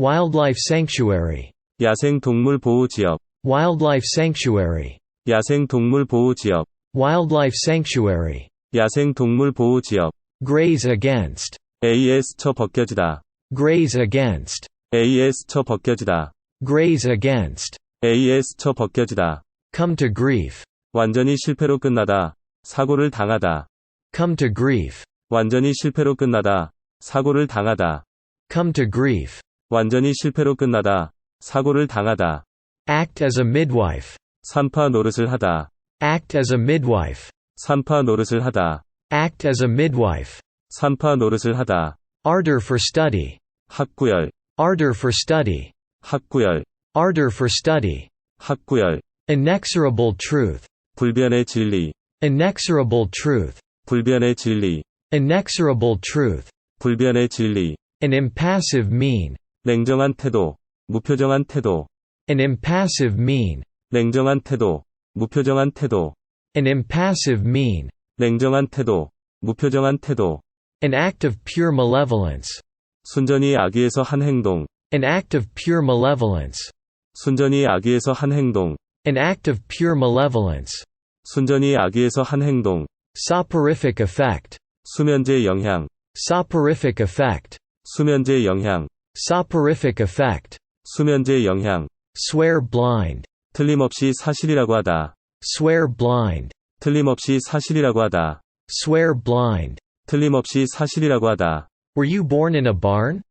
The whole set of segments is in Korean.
Wildlife sanctuary. 야생 동물 보호 지역, Wildlife sanctuary. 야생 동물 보호 지역, Wildlife sanctuary. 야생 동물 보호 지역. Graze against. AS 쳐 벗겨지다. Graze against. AS 쳐 벗겨지다. Graze against. AS 쳐 벗겨지다. Come to grief. 완전히 실패로 끝나다. 사고를 당하다. Come to grief. 완전히 실패로 끝나다. 사고를 당하다. Come to grief. 완전히 실패로 끝나다. 사고를 당하다. Act as a midwife. 산파 노릇을 하다. Act as a midwife. 산파 노릇을 하다. Act as a midwife. 산파 노릇을 하다. Ardor for study. 학구열, Ardor for study. 학구열, Ardor for study. 학구열. Inexorable truth. 불변의 진리, Inexorable truth. 불변의 진리, Inexorable truth. 불변의 진리. An impassive mean. 냉정한 태도, 무표정한 태도, An impassive mean. 냉정한 태도, 무표정한 태도, An impassive mean. 냉정한 태도, 무표정한 태도. An act of pure malevolence. 순전히 악의에서 한 행동, An act of pure malevolence. 순전히 악의에서 한 행동, An act of pure malevolence. 순전히 악의에서 한 행동. Soporific effect. 수면제 영향, Soporific effect. 수면제 영향, Soporific effect. 수면제 영향. Swear blind. 틀림없이 사실이라고 하다. Swear blind. 틀림없이 사실이라고 하다. Swear blind. 틀림없이 사실이라고 하다. Were you born in a barn?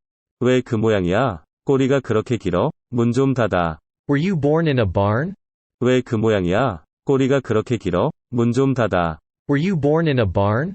왜 그 모양이야? 꼬리가 그렇게 길어? 문 좀 닫아. Were you born in a barn? 왜 그 모양이야? 꼬리가 그렇게 길어? 문 좀 닫아. Were you born in a barn?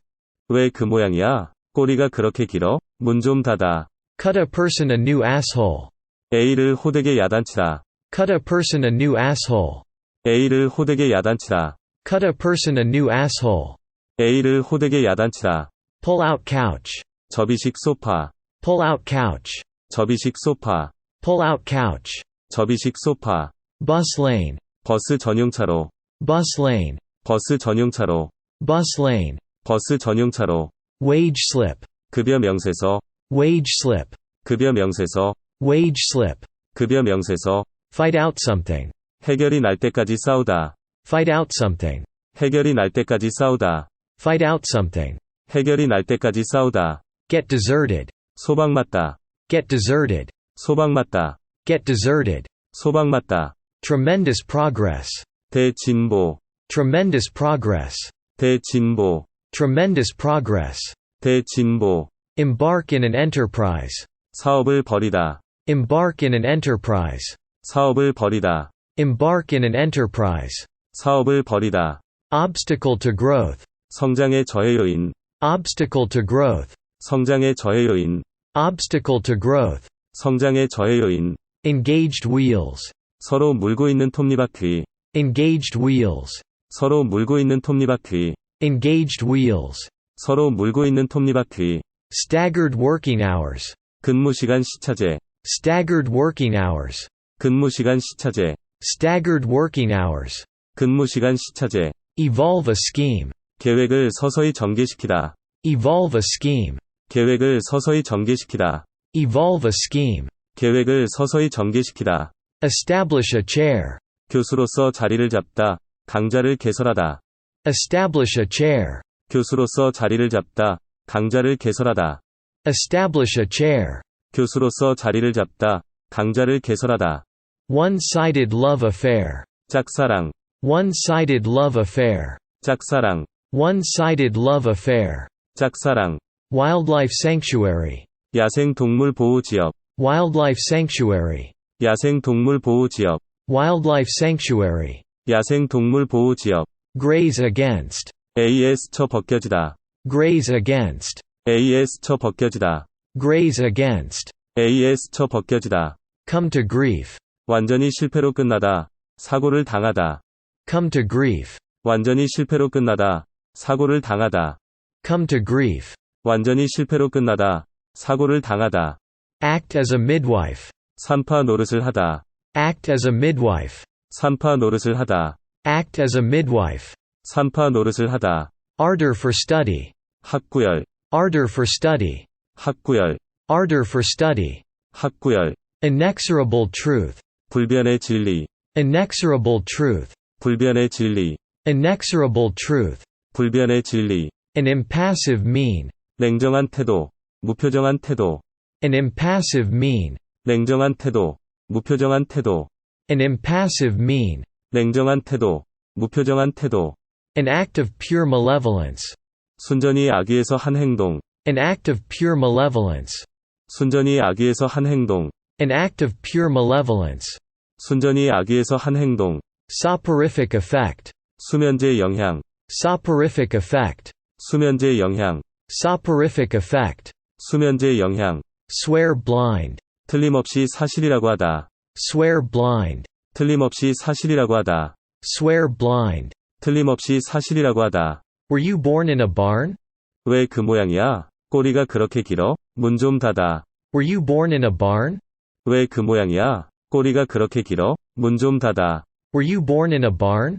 왜 그 모양이야? 꼬리가 그렇게 길어? 문 좀 닫아. Cut a person a new asshole. A를 호되게 야단치다. Cut a person a new asshole. A를 호되게 야단치다. Cut a person a new asshole. A를 호되게 야단치다. Pull out couch. 접이식 소파. Pull out couch. 접이식 소파. Pull out couch. 접이식 소파. Bus lane. 버스 전용차로. Bus lane. 버스 전용차로. Bus lane. 버스 전용차로. Wage slip. 급여 명세서. Wage slip. 급여 명세서. Wage slip. 급여 명세서. Fight out something. 해결이 날 때까지 싸우다. Fight out something. 해결이 날 때까지 싸우다. Fight out something. 해결이 날 때까지 싸우다. Get deserted. 소방 맞다. Get deserted. 소방 맞다. Get deserted. 소방 맞다. Tremendous progress. 대진보. Tremendous progress. 대진보. Tremendous progress. 대진보. Embark in an enterprise. 사업을 벌이다. Embark in an enterprise. 사업을 벌이다. Embark in an enterprise. 사업을 벌이다. Obstacle to growth. 성장의 저해 요인. Obstacle to growth. 성장의 저해 요인. Obstacle to growth. 성장의 저해 요인. Engaged wheels. 서로 물고 있는 톱니바퀴. Engaged wheels. 서로 물고 있는 톱니바퀴. Engaged wheels. 서로 물고 있는 톱니바퀴. Staggered working hours. 근무 시간 시차제. Staggered working hours. 근무 시간 시차제. Staggered working hours. 근무 시간 시차제. Evolve a scheme. 계획을 서서히 전개시키다. Evolve a scheme. 계획을 서서히 전개시키다. Evolve a scheme. 계획을 서서히 전개시키다. Establish a chair. 교수로서 자리를 잡다. 강자를 개설하다. Establish a chair. 교수로서 자리를 잡다. 강자를 개설하다. Establish a chair. 교수로서 자리를 잡다. 강자를 개설하다. One-sided love affair. 짝사랑. One-sided love affair. 짝사랑. One-sided love affair. 짝사랑. Wildlife sanctuary. 야생 동물 보호 지역. Wildlife sanctuary. 야생 동물 보호 지역. Wildlife sanctuary. 야생 동물 보호 지역. Graze against. AS 쳐 벗겨지다. Graze against. AS 쳐 벗겨지다. Graze against. AS 쳐 벗겨지다. Come to grief. 완전히 실패로 끝나다. 사고를 당하다. Come to grief. 완전히 실패로 끝나다. 사고를 당하다. Come to grief. 완전히 실패로 끝나다. 사고를 당하다. Act as a midwife. 산파 노릇을 하다. Act as a midwife. 산파 노릇을 하다. Act as a midwife. 산파 노릇을 하다. Ardor for study. 학구열. Ardor for study. 학구열. Ardor for study. 학구열. Inexorable truth. 불변의 진리, Inexorable truth. 불변의 진리, Inexorable truth. 불변의 진리, An impassive mean. 냉정한 태도, 무표정한 태도, An impassive mean. 냉정한 태도, 무표정한 태도, An impassive mean. 냉정한 태도, 무표정한 태도, An act of pure malevolence. 순전히 악의에서 한 행동, An act of pure malevolence. 순전히 악의에서 한 행동, An act of pure malevolence. 순전히 악의에서 한 행동, Soporific effect. 수면제 영향, Soporific effect. 수면제 영향, Soporific effect. 수면제 영향, Swear blind. 틀림없이 사실이라고 하다, Swear blind. 틀림없이 사실이라고 하다, Swear blind. 틀림없이 사실이라고 하다. Were you born in a barn? 왜 그 모양이야? 꼬리가 그렇게 길어? 문 좀 닫아. Were you born in a barn? 왜 그 모양이야? 꼬리가 그렇게 길어? 문 좀 닫아. Were you born in a barn?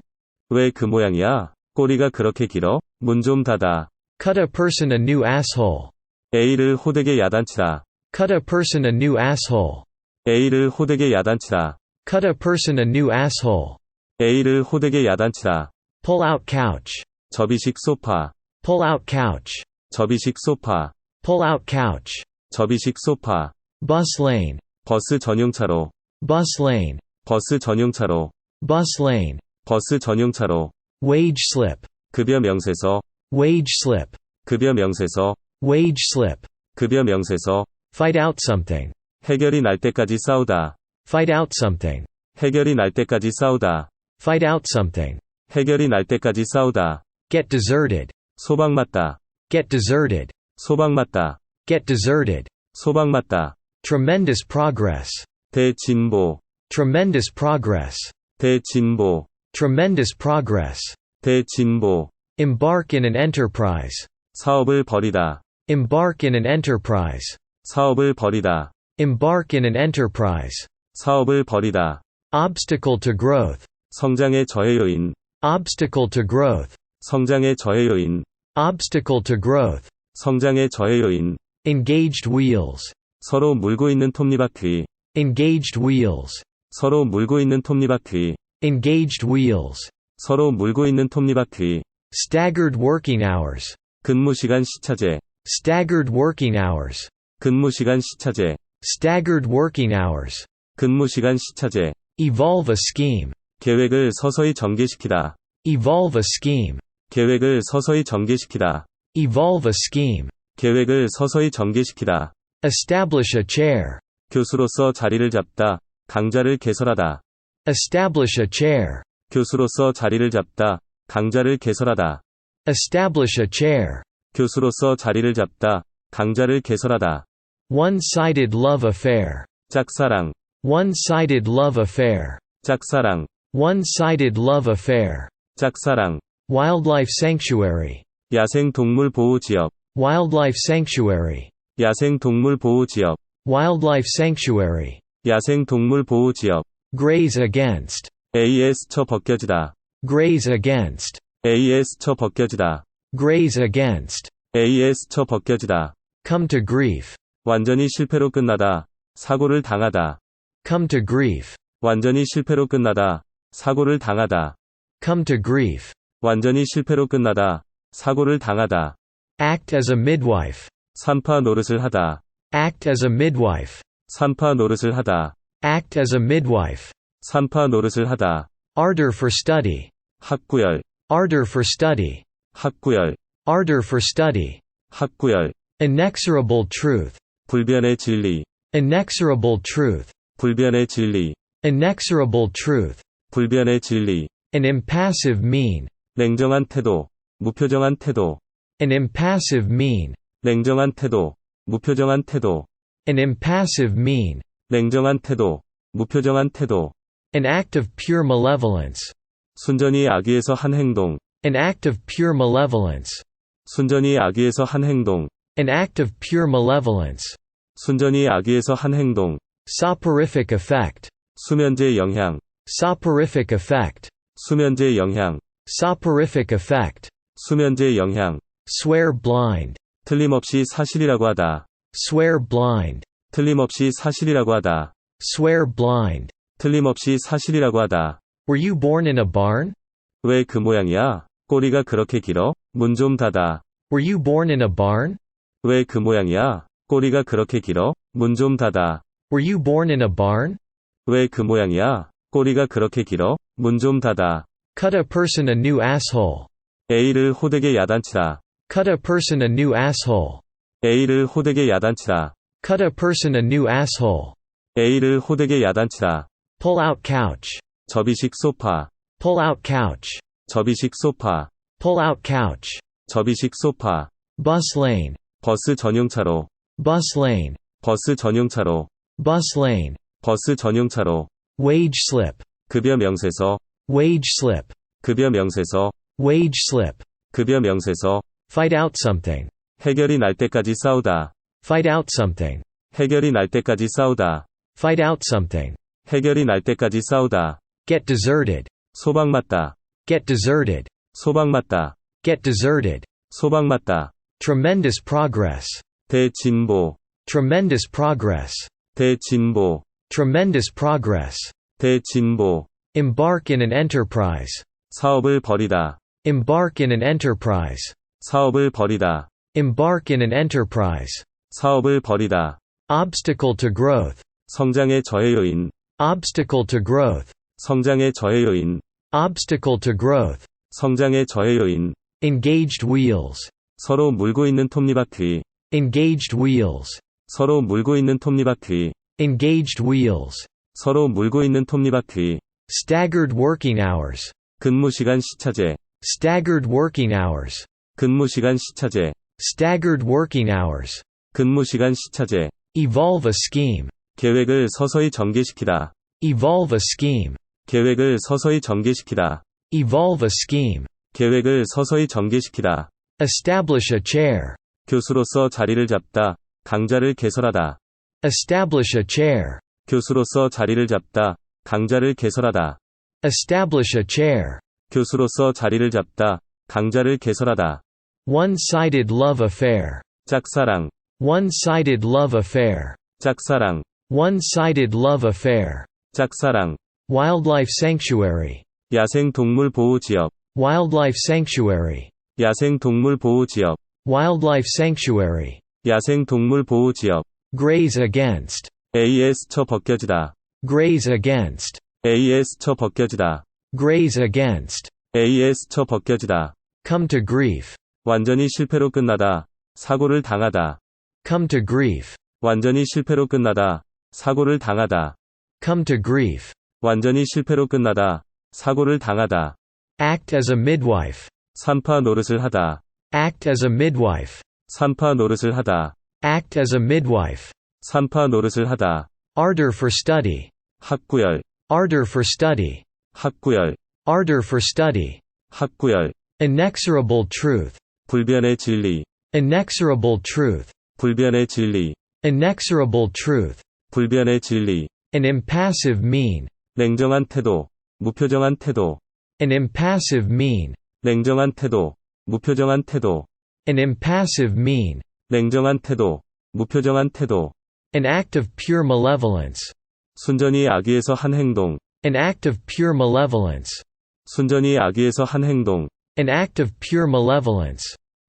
왜 그 모양이야? 꼬리가 그렇게 길어? 문 좀 닫아. Cut a person a new asshole. A를 호되게 야단치다. Cut a person a new asshole. A를 호되게 야단치다. Cut a person a new asshole. A를 호되게 야단치다. Pull out couch. 접이식 소파. Pull out couch. 접이식 소파. Pull out couch. 접이식 소파. Bus lane. 버스 전용차로. Bus lane. 버스 전용차로. Bus lane. 버스 전용차로. Wage slip. 급여 명세서. Wage slip. 급여 명세서. Wage slip. 급여 명세서. Fight out something. 해결이 날 때까지 싸우다. Fight out something. 해결이 날 때까지 싸우다. Fight out something. 해결이 날 때까지 싸우다. Get deserted. 소방 맞다. Get deserted. 소방 맞다. Get deserted. 소방 맞다. Tremendous progress. 대진보. Tremendous progress. 대진보. Tremendous progress. 대진보. Embark in an enterprise. 사업을 벌이다. Embark in an enterprise. 사업을 벌이다. Embark in an enterprise. 사업을 벌이다. Obstacle to growth. 성장의 저해요인. Obstacle to growth. 성장의 저해 요인. Obstacle to growth. 성장의 저해 요인. Engaged wheels. 서로 물고 있는 톱니바퀴. Engaged wheels. 서로 물고 있는 톱니바퀴. Engaged wheels. 서로 물고 있는 톱니바퀴. Staggered working hours. 근무 시간 시차제. Staggered working hours. 근무 시간 시차제. Staggered working hours. 근무 시간 시차제. Evolve a scheme. 계획을 서서히 전개시키다. Evolve a scheme. 계획을 서서히 전개시키다. Evolve a scheme. 계획을 서서히 전개시키다. Establish a chair. 교수로서 자리를 잡다. 강좌를 개설하다. Establish a chair. 교수로서 자리를 잡다. 강좌를 개설하다. Establish a chair. 교수로서 자리를 잡다. 강좌를 개설하다. One-sided love affair. 짝사랑. One-sided love affair. 짝사랑. One-sided love affair. 짝사랑. Wildlife sanctuary. 야생 동물 보호 지역. Wildlife sanctuary. 야생 동물 보호 지역. Wildlife sanctuary. 야생 동물 보호 지역. Graze against. AS 쳐 벗겨지다. Graze against. AS 쳐 벗겨지다. Graze against. AS 쳐 벗겨지다. Come to grief. 완전히 실패로 끝나다. 사고를 당하다. Come to grief. 완전히 실패로 끝나다. 사고를 당하다. Come to grief. 완전히 실패로 끝나다. 사고를 당하다. Act as a midwife. 산파 노릇을 하다. Act as a midwife. 산파 노릇을 하다. Act as a midwife. 산파 노릇을 하다. Ardor for study. 학구열. Ardor for study. 학구열. Ardor for study. 학구열. Inexorable truth. 불변의 진리. Inexorable truth. 불변의 진리. Inexorable truth. 불변의 진리. An impassive mean. 냉정한 태도. 무표정한 태도. An impassive mean. 냉정한 태도. 무표정한 태도. An impassive mean. 냉정한 태도. 무표정한 태도. An act of pure malevolence. 순전히 악의에서 한 행동. An act of pure malevolence. 순전히 악의에서 한 행동. An act of pure malevolence. 순전히 악의에서 한 행동. Soporific effect. 수면제 영향. Soporific effect. 수면제 영향. Soporific effect. 수면제 영향. Swear blind. 틀림없이 사실이라고 하다. Swear blind. 틀림없이 사실이라고 하다. Swear blind. 틀림없이 사실이라고 하다. Were you born in a barn? 왜 그 모양이야? 꼬리가 그렇게 길어? 문 좀 닫아. Were you born in a barn? 왜 그 모양이야? 꼬리가 그렇게 길어? 문 좀 닫아. Were you born in a barn? 왜 그 모양이야? 꼬리가 그렇게 길어? 문 좀 닫아. Cut a person a new asshole. A를 호되게 야단치다. Cut a person a new asshole. A를 호되게 야단치다. Cut a person a new asshole. A를 호되게 야단치다. Pull out couch. 접이식 소파. Pull out couch. 접이식 소파. Pull out couch. 접이식 소파. Bus lane. 버스 전용차로. Bus lane. 버스 전용차로. Bus lane. 버스 전용차로. Wage slip. 급여 명세서. Wage slip. 급여 명세서. Wage slip. 급여 명세서. Fight out something. 해결이 날 때까지 싸우다. Fight out something. 해결이 날 때까지 싸우다. Fight out something. 해결이 날 때까지 싸우다. Get deserted. 소방 맞다. Get deserted. 소방 맞다. Get deserted. 소방 맞다. Tremendous progress. 대진보. Tremendous progress. 대진보. Tremendous progress. 대진보. Embark in an enterprise. 사업을 벌이다. Embark in an enterprise. 사업을 벌이다. Embark in an enterprise. 사업을 벌이다. Obstacle to growth. 성장의 저해 요인. Obstacle to growth. 성장의 저해 요인. Obstacle to growth. 성장의 저해 요인. Engaged wheels. 서로 물고 있는 톱니바퀴. Engaged wheels. 서로 물고 있는 톱니바퀴. Engaged wheels. 서로 물고 있는 톱니바퀴. Staggered working hours. 근무 시간 시차제. Staggered working hours. 근무 시간 시차제. Staggered working hours. 근무 시간 시차제. Evolve a scheme. 계획을 서서히 전개시키다. Evolve a scheme. 계획을 서서히 전개시키다. Evolve a scheme. 계획을 서서히 전개시키다. Establish a chair. 교수로서 자리를 잡다. 강자를 개설하다. Establish a chair. 교수로서 자리를 잡다. 강자를 개설하다. Establish a chair. 교수로서 자리를 잡다. 강자를 개설하다. One-sided love affair. 짝사랑. One-sided love affair. 짝사랑. One-sided love affair. 짝사랑. Wildlife sanctuary. 야생 동물 보호 지역. Wildlife sanctuary. 야생 동물 보호 지역. Wildlife sanctuary. 야생 동물 보호 지역. Graze against. AS 쳐 벗겨지다. Graze against. AS 쳐 벗겨지다. Graze against. AS 쳐 벗겨지다. Come to grief. 완전히 실패로 끝나다. 사고를 당하다. Come to grief. 완전히 실패로 끝나다. 사고를 당하다. Come to grief. 완전히 실패로 끝나다. 사고를 당하다. Act as a midwife. 산파 노릇을 하다. Act as a midwife. 산파 노릇을 하다. Act as a midwife. 산파 노릇을 하다. Ardor for study. 학구열. Ardor for study. 학구열. Ardor for study. 학구열. Inexorable truth. 불변의 진리. Inexorable truth. 불변의 진리. Inexorable truth. 불변의 진리. An impassive mean. 냉정한 태도. 무표정한 태도. An impassive mean. 냉정한 태도. 무표정한 태도. An impassive mean. 냉정한 태도. 무표정한 태도. An act of pure malevolence. 순전히 악의에서 한 행동. An act of pure malevolence. 순전히 악의에서 한 행동. An act of pure malevolence.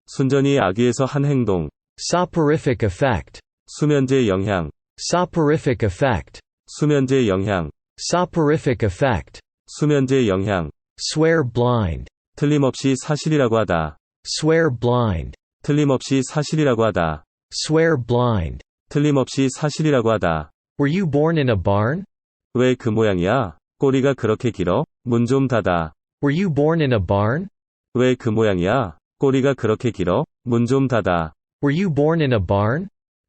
순전히 악의에서 한 행동. Soporific effect. 수면제 영향. Soporific effect. 수면제 영향. Soporific effect. 수면제 영향. Swear blind. 틀림없이 사실이라고 하다. Swear blind. 틀림없이 사실이라고 하다. Swear blind. 틀림없이 사실이라고 하다. Were you born in a barn? 왜 그 모양이야? 꼬리가 그렇게 길어? 문 좀 닫아. Were you born in a barn? 왜 그 모양이야? 꼬리가 그렇게 길어? 문 좀 닫아. Were you born in a barn?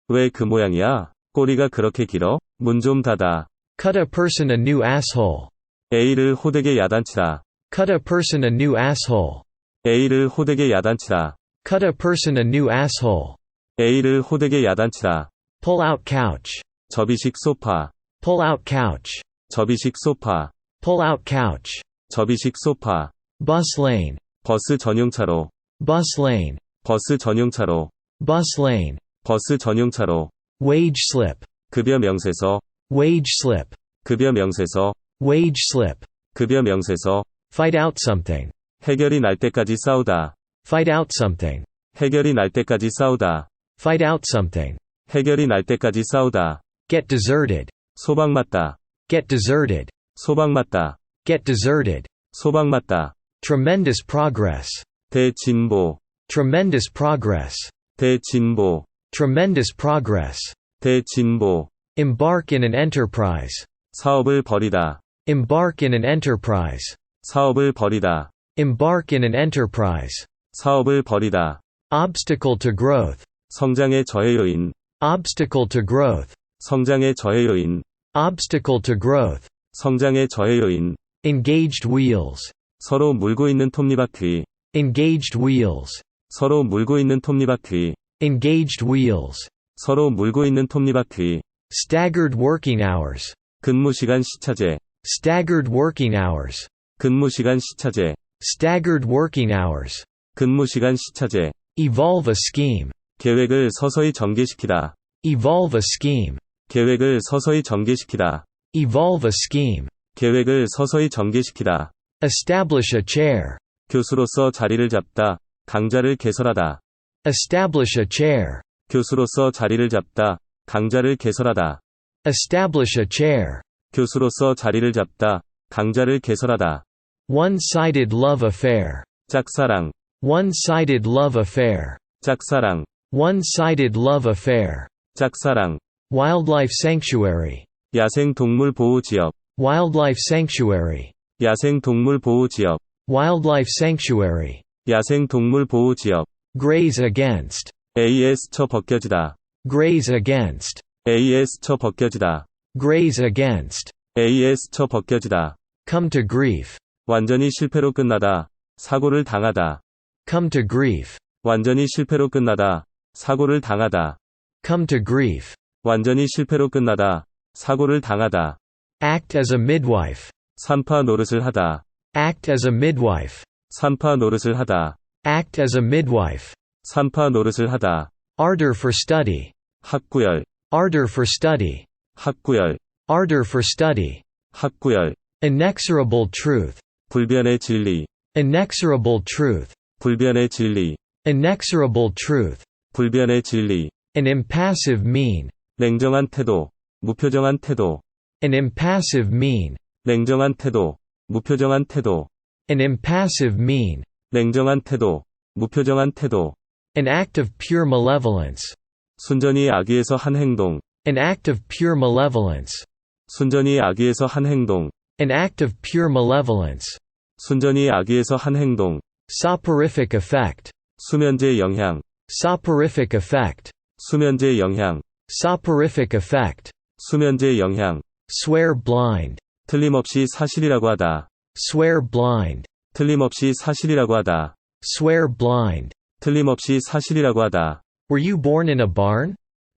왜 그 모양이야? 꼬리가 그렇게 길어? 문 좀 닫아. Cut a person a new asshole. A를 호되게 야단치다. Cut a person a new asshole. A를 호되게 야단치다. Cut a person a new asshole. A를 호되게 야단치다. Pull out couch. 접이식 소파. Pull out couch. 접이식 소파. Pull out couch. 접이식 소파. Bus lane. 버스 전용차로. Bus lane. 버스 전용차로. Bus lane. 버스 전용차로. Wage slip. 급여 명세서. Wage slip. 급여 명세서, Wage slip. 급여 명세서, Fight out something. 해결이 날 때까지 싸우다, Fight out something. 해결이 날 때까지 싸우다, Fight out something. 해결이 날 때까지 싸우다, Get deserted. 소방맞다, Get deserted. 소방맞다, Get deserted. 소방맞다, Tremendous progress. 대진보, Tremendous progress. 대진보, Tremendous progress. 대진보, Embark in an enterprise. 사업을 벌이다, Embark in an enterprise. 사업을 벌이다, Embark in an enterprise. 사업을 벌이다, Obstacle to growth. 성장의 저해 요인, Obstacle to growth. 성장의 저해 요인, Obstacle to growth. 성장의 저해 요인, Engaged wheels. 서로 물고 있는 톱니바퀴, Engaged wheels. 서로 물고 있는 톱니바퀴, Engaged wheels. 서로 물고 있는 톱니바퀴, Staggered working hours. 근무 시간 시차제, Staggered working hours. 근무 시간 시차제, Staggered working hours. 근무 시간 시차제, Evolve a scheme. 계획을 서서히 전개시키다, Evolve a scheme. 계획을 서서히 전개시키다, Evolve a scheme. 계획을 서서히 전개시키다, Establish a chair. 교수로서 자리를 잡다, 강자를 개설하다, Establish a chair. 교수로서 자리를 잡다, 강자를 개설하다, Establish a chair. 교수로서 자리를 잡다, 강자를 개설하다, One-sided love affair. 짝사랑, One-sided love affair. 짝사랑, One-sided love affair. 짝사랑, Wildlife sanctuary. 야생 동물 보호 지역, Wildlife sanctuary. 야생 동물 보호 지역, Wildlife sanctuary. 야생 동물 보호 지역, Graze against. AS 쳐 벗겨지다, Graze against. AS 쳐 벗겨지다, Graze against. AS 쳐 벗겨지다, Come to grief. 완전히 실패로 끝나다, 사고를 당하다, Come to grief. 완전히 실패로 끝나다, 사고를 당하다, Come to grief. 완전히 실패로 끝나다, 사고를 당하다, Act as a midwife. 산파 노릇을 하다, Act as a midwife. 산파 노릇을 하다, Act as a midwife. 산파 노릇을 하다, Ardor for study. 학구열, Ardor for study. 학구열, Ardor for study. 학구열, Inexorable truth. 불변의 진리, Inexorable truth. 불변의 진리, Inexorable truth. 불변의 진리, An impassive mean. 냉정한 태도, 무표정한 태도, An impassive mean. 냉정한 태도, 무표정한 태도, An impassive mean. 냉정한 태도, 무표정한 태도, An act of pure malevolence. 순전히 악의에서 한 행동, An act of pure malevolence. 순전히 악의에서 한 행동, An act of pure malevolence. 순전히 악의에서 한 행동, Soporific effect. 수면제 영향, Soporific effect. 수면제 영향, Soporific effect. 수면제 영향, Swear blind. 틀림없이 사실이라고 하다, Swear blind. 틀림없이 사실이라고 하다, Swear blind. 틀림없이 사실이라고 하다. Were you born in a barn?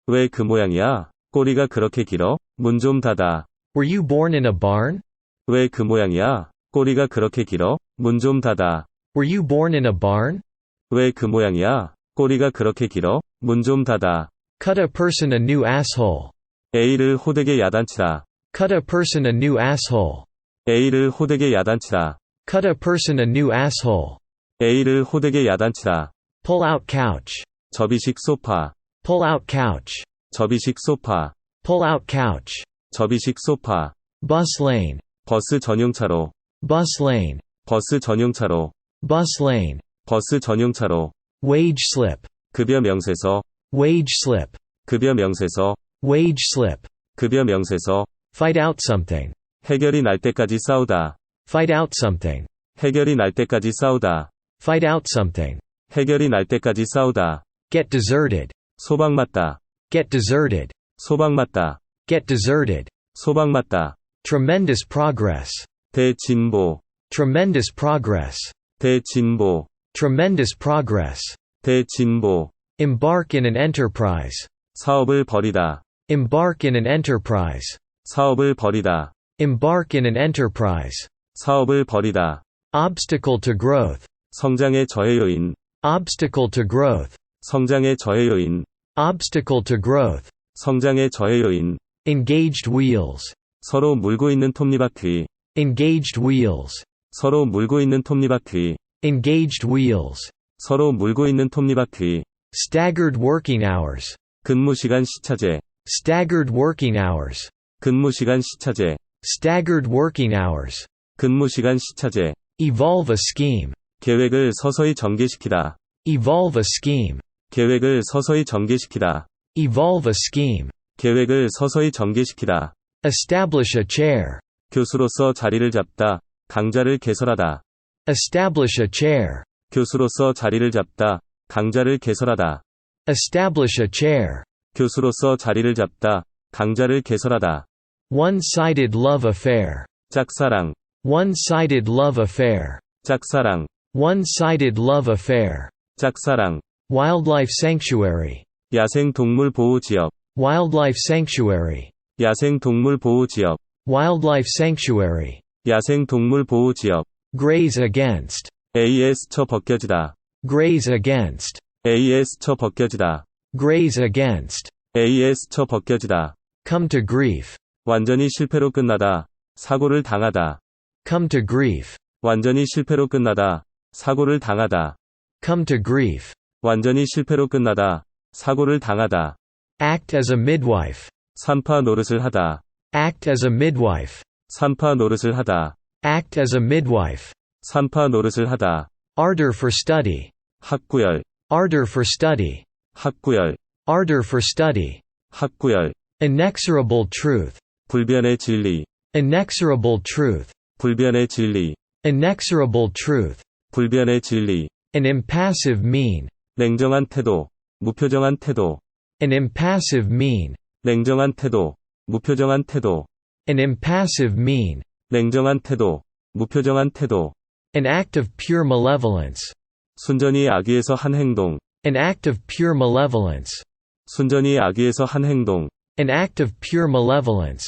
왜 그 모양이야? 꼬리가 그렇게 길어? 문 좀 닫아. Were you born in a barn? 왜 그 모양이야? 꼬리가 그렇게 길어? 문 좀 닫아. Were you born in a barn? 왜 그 모양이야? 꼬리가 그렇게 길어? 문 좀 닫아. Cut a person a new asshole. A를 호되게 야단치다. Cut a person a new asshole. A를 호되게 야단치다. Cut a person a new asshole. A를 호되게 야단치다. Pull out couch. 접이식 소파. Pull out couch. 접이식 소파. Pull out couch. 접이식 소파. Bus lane. 버스 전용차로. Bus lane. 버스 전용차로. Bus lane. 버스 전용차로. Wage slip. 급여 명세서. Wage slip. 급여 명세서. Wage slip. 급여 명세서. Fight out something. 해결이 날 때까지 싸우다. Fight out something. 해결이 날 때까지 싸우다. Fight out something. 해결이 날 때까지 싸우다. Get deserted. 소방맞다. Get deserted. 소방맞다. Get deserted. 소방맞다. Tremendous progress. 대진보. Tremendous progress. 대진보. Tremendous progress. 대진보. Embark in an enterprise. 사업을 벌이다. Embark in an enterprise. 사업을 벌이다. Embark in an enterprise. 사업을 벌이다. Obstacle to growth. 성장의 저해 요인. Obstacle to growth. 성장의 저해 요인. Obstacle to growth. 성장의 저해 요인. Engaged wheels. 서로 물고 있는 톱니바퀴. Engaged wheels. 서로 물고 있는 톱니바퀴. Engaged wheels. 서로 물고 있는 톱니바퀴. Staggered working hours. 근무 시간 시차제. Staggered working hours. 근무 시간 시차제. Staggered working hours. 근무 시간 시차제. Evolve a scheme. 계획을 서서히 전개시키다. Evolve a scheme. 계획을 서서히 전개시키다. Evolve a scheme. 계획을 서서히 전개시키다. Establish a chair. 교수로서 자리를 잡다. 강자를 개설하다. Establish a chair. 교수로서 자리를 잡다. 강자를 개설하다. Establish a chair. 교수로서 자리를 잡다. 강자를 개설하다. One-sided love affair. 짝사랑, One-sided love affair. 짝사랑, One-sided love affair. 짝사랑. Wildlife sanctuary. 야생 동물 보호 지역, Wildlife sanctuary. 야생 동물 보호 지역, Wildlife sanctuary. 야생 동물 보호 지역. Graze against. AS 쳐 벗겨지다. Graze against. AS 쳐 벗겨지다. Graze against. AS 쳐 벗겨지다. Come to grief. 완전히 실패로 끝나다. 사고를 당하다. Come to grief. 완전히 실패로 끝나다. 사고를 당하다. Come to grief. 완전히 실패로 끝나다. 사고를 당하다. Act as a midwife. 산파 노릇을 하다. Act as a midwife. 산파 노릇을 하다. Act as a midwife. 산파 노릇을 하다. Ardor for study. 학구열, Ardor for study. 학구열, Ardor for study. 학구열. Inexorable truth. 불변의 진리, Inexorable truth. 불변의 진리, Inexorable truth. 불변의 진리. An impassive mean. 냉정한 태도, 무표정한 태도, An impassive mean. 냉정한 태도, 무표정한 태도, An impassive mean. 냉정한 태도, 무표정한 태도. An act of pure malevolence. 순전히 악위에서 한 행동, An act of pure malevolence. 순전히 악위에서 한 행동, An act of pure malevolence.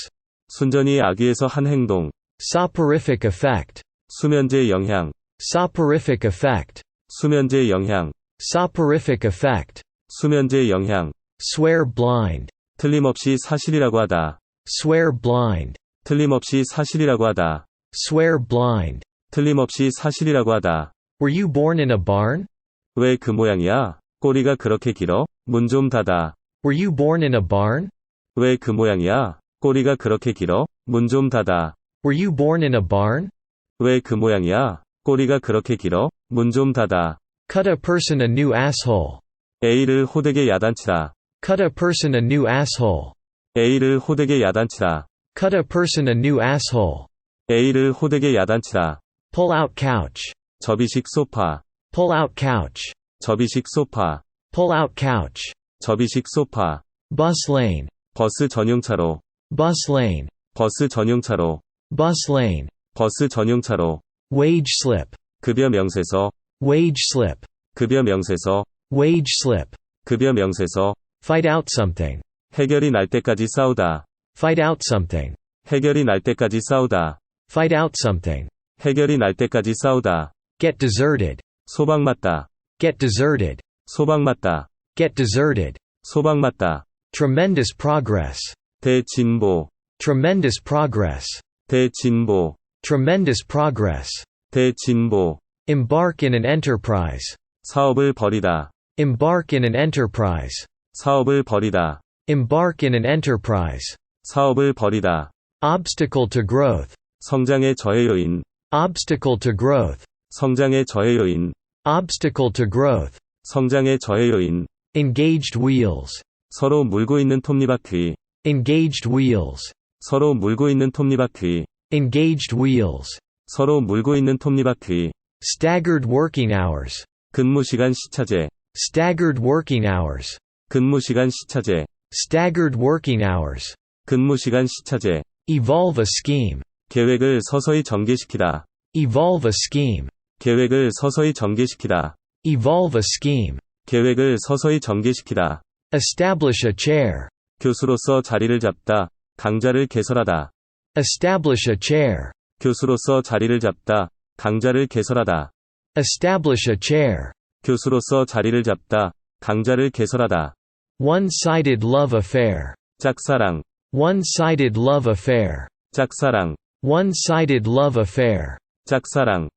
순전히 악위에서 한 행동. Soporific effect. 수면제 영향, Soporific effect. 수면제 영향, Soporific effect. 수면제 영향. Swear blind. 틀림없이 사실이라고 하다. Swear blind. 틀림없이 사실이라고 하다. Swear blind. 틀림없이 사실이라고 하다. Were you born in a barn? 왜 그 모양이야? 꼬리가 그렇게 길어? 문 좀 닫아. Were you born in a barn? 왜 그 모양이야? 꼬리가 그렇게 길어? 문 좀 닫아. Were you born in a barn? 왜 그 모양이야? 꼬리가 그렇게 길어? 문 좀 닫아. Cut a person a new asshole. A를 호되게 야단치다. Cut a person a new asshole. A를 호되게 야단치다. Cut a person a new asshole. A를 호되게 야단치다. Pull out couch. 접이식 소파. Pull out couch. 접이식 소파. Pull out couch. 접이식 소파. Bus lane. 버스 전용차로. Bus lane. 버스 전용차로. Bus lane. 버스 전용차로. Wage slip. 급여 명세서. Wage slip. 급여 명세서. Wage slip. 급여 명세서. Fight out something. 해결이 날 때까지 싸우다. Fight out something. 해결이 날 때까지 싸우다. Fight out something. 해결이 날 때까지 싸우다. Get deserted. 소방맞다. Get deserted. 소방맞다. Get deserted. 소방맞다. Tremendous progress. 대진보. Tremendous progress. 대진보. Tremendous progress. 대진보. Embark in an enterprise. 사업을 벌이다. Embark in an enterprise. 사업을 벌이다. Embark in an enterprise. 사업을 벌이다. Obstacle to growth. 성장의 저해 요인. Obstacle to growth. 성장의 저해 요인. Obstacle to growth. 성장의 저해 요인. Engaged wheels. 서로 물고 있는 톱니바퀴. Engaged wheels. 서로 물고 있는 톱니바퀴. Engaged wheels. 서로 물고 있는 톱니바퀴. Staggered working hours. 근무 시간 시차제. Staggered working hours. 근무 시간 시차제. Staggered working hours. 근무 시간 시차제. Evolve a scheme. 계획을 서서히 전개시키다. Evolve a scheme. 계획을 서서히 전개시키다. Evolve a scheme. 계획을 서서히 전개시키다. Establish a chair. 교수로서 자리를 잡다. 강자를 개설하다. Establish a chair. 교수로서 자리를 잡다. 강자를 개설하다. Establish a chair. 교수로서 자리를 잡다. 강자를 개설하다. One-sided love affair. 짝사랑, One-sided love affair. 짝사랑, One-sided love affair. 짝사랑,